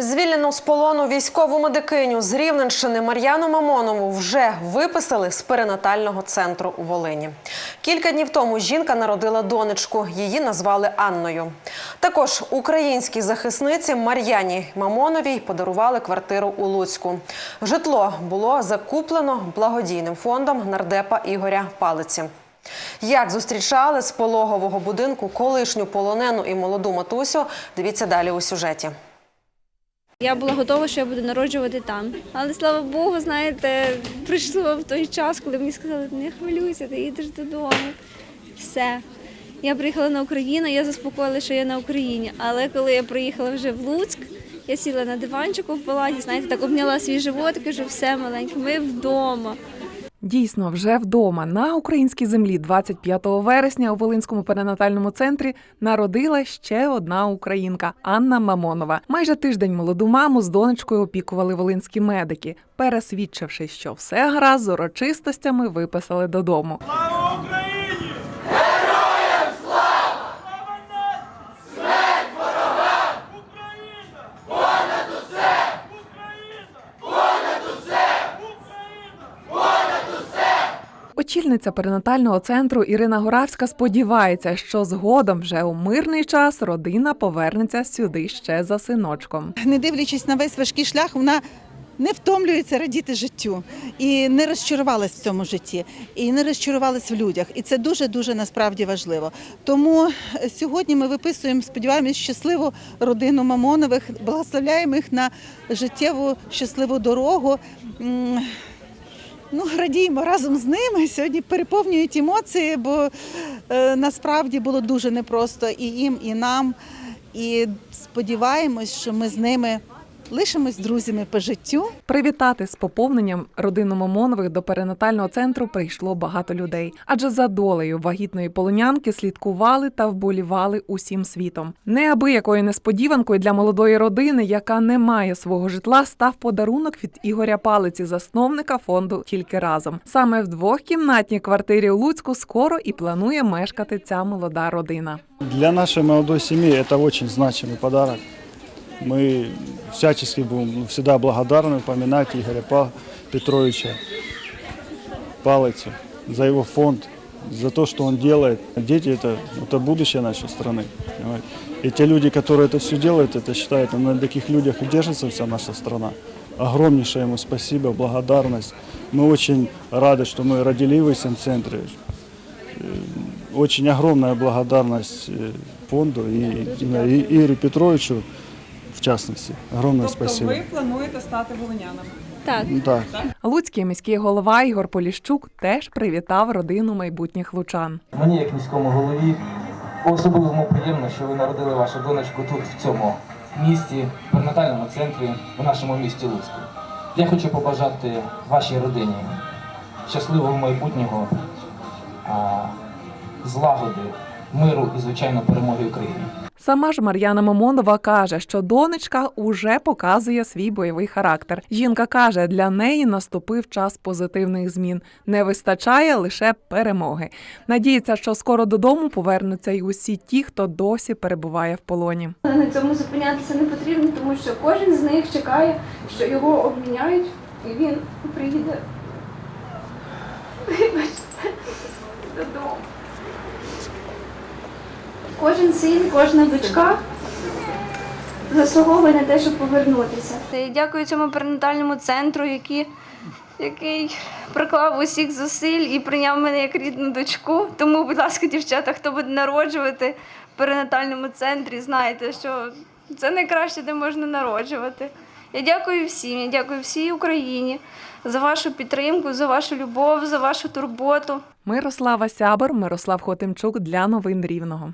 Звільнену з полону військову медикиню з Рівненщини Мар'яну Мамонову вже виписали з перинатального центру у Волині. Кілька днів тому жінка народила донечку. Її назвали Анною. Також українській захисниці Мар'яні Мамоновій подарували квартиру у Луцьку. Житло було закуплено благодійним фондом нардепа Ігоря Палиці. Як зустрічали з пологового будинку колишню полонену і молоду матусю, дивіться далі у сюжеті. Я була готова, що я буду народжувати там. Але слава Богу, знаєте, прийшло в той час, коли мені сказали, не хвилюйся, ти їдеш додому. Все. Я приїхала на Україну, я заспокоїла, що я на Україні. Але коли я приїхала вже в Луцьк, я сіла на диванчику в палаті, знаєте, так обняла свій живот кажу, все маленьке, ми вдома. Дійсно, вже вдома на українській землі 25 вересня у Волинському перинатальному центрі народила ще одна українка Анна Мамонова. Майже тиждень молоду маму з донечкою опікували волинські медики. Пересвідчивши, що все гаразд з урочистостями виписали додому. Очільниця перинатального центру Ірина Горавська сподівається, що згодом вже у мирний час родина повернеться сюди ще за синочком. не дивлячись на весь важкий шлях, вона не втомлюється радіти життю і не розчарувалась в цьому житті, і не розчарувалась в людях. І це дуже дуже насправді важливо. Тому е, сьогодні ми виписуємо, сподіваємось, щасливу родину Мамонових, благословляємо їх на життєву щасливу дорогу. Ну, радіємо разом з ними. Сьогодні переповнюють емоції, бо е, насправді було дуже непросто і їм, і нам. І сподіваємось, що ми з ними лишимось друзями по життю. Привітати з поповненням родину Мамонових до перинатального центру прийшло багато людей, адже за долею вагітної полонянки слідкували та вболівали усім світом. Неабиякою несподіванкою для молодої родини, яка не має свого житла, став подарунок від Ігоря Палиці, засновника фонду тільки разом. Саме в двохкімнатній квартирі у Луцьку скоро і планує мешкати ця молода родина. Для нашей молодой семьи это очень значимый подарок. Мы всячески будем всегда благодарны поминать Игоря Па- Петровича Палицу за его фонд, за то, что он делает. Дети это, это будущее нашей страны. понимаете. И те люди, которые это все делают, это считают, на таких людях и держится вся наша страна. Огромнейшее ему спасибо, благодарность. Мы очень рады, что мы родили в этом центре. Очень огромная благодарность э, фонду и, и Игорю Петровичу, в частности. Огромное спасибо. плануєте стати волинянами? Так. Да. Луцький міський голова Ігор Поліщук теж привітав родину майбутніх лучан. Мені, як міському голові, особливо приємно, що ви народили вашу донечку тут, в цьому місті, в перинатальному центрі, в нашому місті Луцьку. Я хочу побажати вашій родині щасливого майбутнього, а, злагоди, миру і, звичайно, перемоги України. Сама ж Мар'яна Мамонова каже, що донечка уже показує свій бойовий характер. Жінка каже, для неї наступив час позитивних змін. Не вистачає лише перемоги. Надіється, що скоро додому повернуться й усі ті, хто досі перебуває в полоні. На цьому зупинятися не потрібно, тому що кожен з них чекає, що його обміняють, і він приїде додому. Кожен син, кожна дочка заслуговує на те, щоб повернутися. Дякую цьому перинатальному центру, який, який приклав усіх зусиль і прийняв мене як рідну дочку. Тому, будь ласка, дівчата, хто буде народжувати в перинатальному центрі, знайте, що це найкраще, де можна народжувати. Я дякую всім, я дякую всій Україні за вашу підтримку, за вашу любов, за вашу турботу. Мирослава Сябор, Мирослав Хотимчук для новин Рівного.